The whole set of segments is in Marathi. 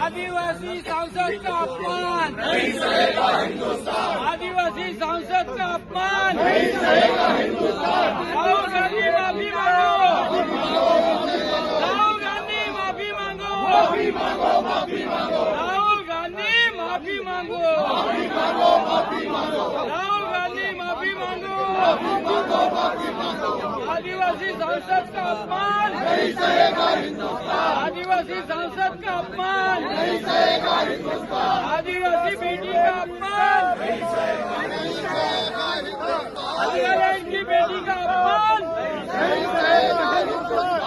आदिवासी सांसद का अपमान. आदिवासी सांसद का अपमान. राहुल गांधी माफी मांगो. राहुल गांधी माफी मांगो. राहुल गांधी माफी मांगो. राहुल गांधी माफी मांगो. आदिवासी सांसद का अपमान आदिवासी सांसद का अपमान आदिवासी बेटी का अपमान आदिवासी की बेटी का अपमान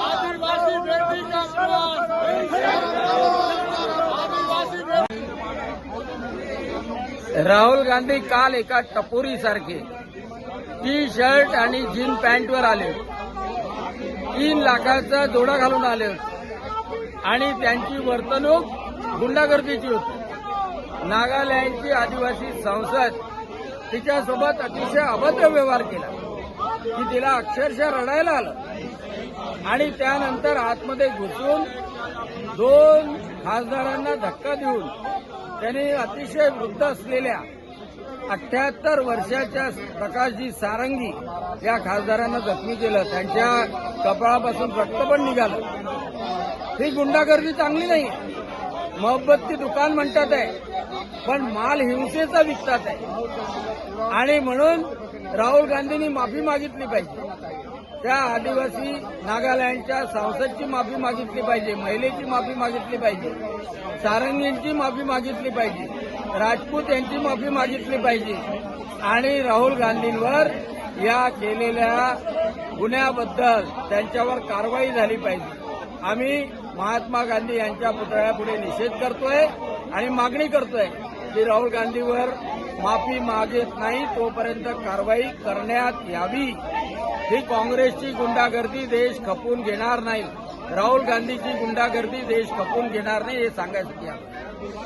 आदिवासी बेटी का राहुल गांधी काल एका टपोरी सारखे. टी शर्ट आणि जीन पॅन्टवर आले. तीन लाखाचा जोडा घालून आले. होते आणि त्यांची वर्तणूक गुंडागर्दीची होती. नागालँडची आदिवासी संसद तिच्यासोबत अतिशय अभद्र व्यवहार केला. की तिला अक्षरशः रडायला आलं. आणि त्यानंतर आतमध्ये घुसून दोन खासदारांना धक्का देऊन त्यांनी अतिशय वृद्ध असलेल्या अठ्याहत्तर वर्षाच्या प्रकाशजी सारंगी या खासदारांना जखमी केलं. त्यांच्या कपाळापासून रक्त पण निघालं. ही गुंडागर्दी चांगली नाही. मोहब्बतची दुकान म्हणतात आहे पण माल हिंसेचा विकतात आहे. आणि म्हणून राहुल गांधींनी माफी मागितली पाहिजे. त्या आदिवासी नागालँडच्या संसदची माफी मागितली पाहिजे महिलेची माफी मागितली पाहिजे सारंगींची माफी मागितली पाहिजे राजपूत यांची माफी मागितली पाहिजे आणि राहुल गांधींवर या केलेल्या गुन्ह्याबद्दल त्यांच्यावर कारवाई झाली पाहिजे. आम्ही महात्मा गांधी यांच्या पुतळ्यापुढे निषेध करतोय आणि मागणी करतोय की राहुल गांधीवर माफी मागत नाही तोपर्यंत कारवाई करण्यात यावी. ही काँग्रेसची गुंडागर्दी देश खपून घेणार नाही. राहुल गांधीची गुंडागर्दी देश खपून घेणार नाही हे सांगायचं